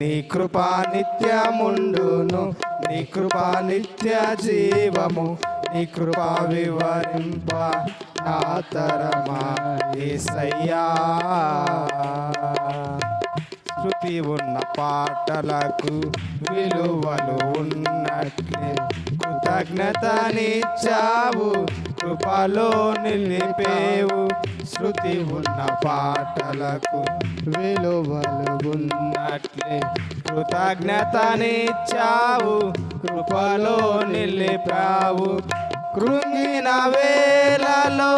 నీ కృపా నిత్యముండును నీ కృపా నిత్య జీవము నీ కృపా వివరింప నా తరమా ఏసయ్యా. శృతి ఉన్న పాటలకు విలువలు ఉన్నట్లే. కృతజ్ఞతనిచ్చావు కృపలో నిలిపేవు. శృతి ఉన్న పాటలకు విలువలు ఉన్నట్లే కృతజ్ఞతనిచ్చావు కృపలో నిలిపావు. కృంగిన వేలలో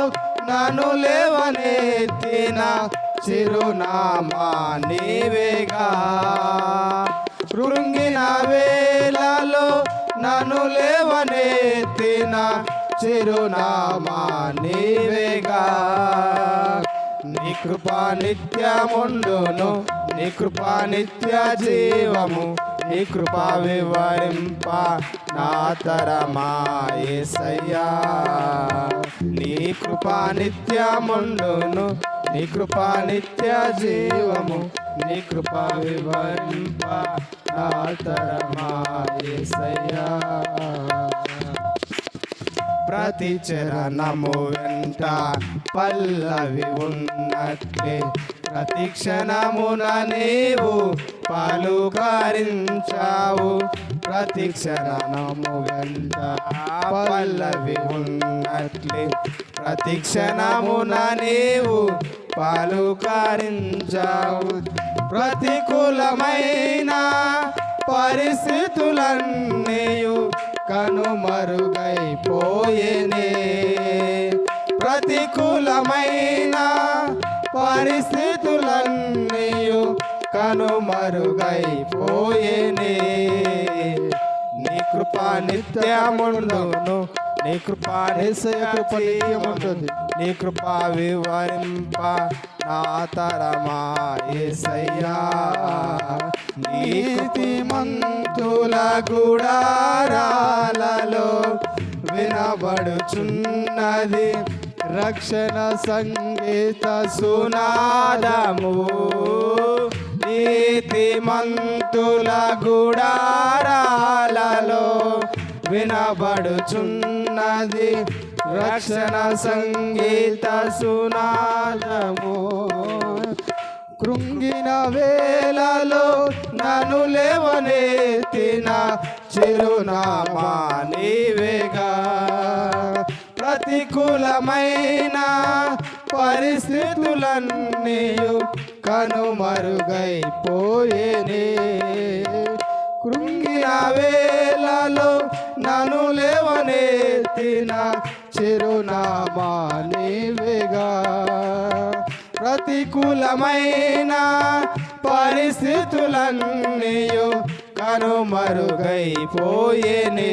నన్ను లేవనెత్తిన చిరునామా నీవేగా కృంగిన వేల నన్ను లేవనెత్తిన చిరునామా నీవేగా నీ కృపా నిత్యముండును నీ కృపా నిత్య జీవము నీ కృపా వివరింప నా తరమాయసయ్యా నీ కృపా నిత్యముండును నీ కృపా నిత్య జీవము నీ కృప వివరింప నా తరమా ప్రతి చరణము వెంట పల్లవి ఉన్నట్లే ప్రతి క్షణమున నీవు పలుకరించావు. ప్రతి క్షణము వెంట పల్లవి ఉన్నట్లే. ప్రతి క్షణమున నీవు పలుకరించావు. ప్రతికూలమైన పరిస్థితులన్నీయు కనుమరుగైపోయేనే. ప్రతికూలమైన పరిస్థితులన్నీయు కనుమరుగైపోయేనే నీ కృపా నిత్యముండును నీ కృపా నిశ్చయ కృప నిత్యముంటుంది. నీ కృపా వివరింప నా తరమా యేసయ్యా నీతి మంతుల గుడారాలలో వినబడుచున్నది రక్షణ సంగీత సునాదము నీతి మంతుల గుడారాలలో వినబడుచున్నది. రక్షణ సంగీత సునాదము. కృంగిన వేలలో నన్ను లేవనెత్తిన చిరునామా నీవేగా ప్రతికూలమైన పరిస్థితులన్నీ కనుమరుగైపోయేనే. కృంగిన వేళలో నన్ను లేవనెత్తిన చిరునామా నీవేగా. ప్రతికూలమైన పరిస్థితులన్నీ కనుమరుగైపోయేనే.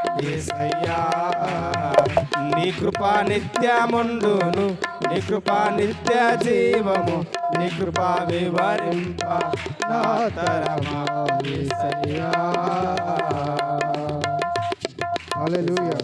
ఏసయ్యా నీ కృపా నిత్యముండును నీ కృపా నిత్య జీవము నీ కృపా వివరింప నా తరమా హల్లెలూయా.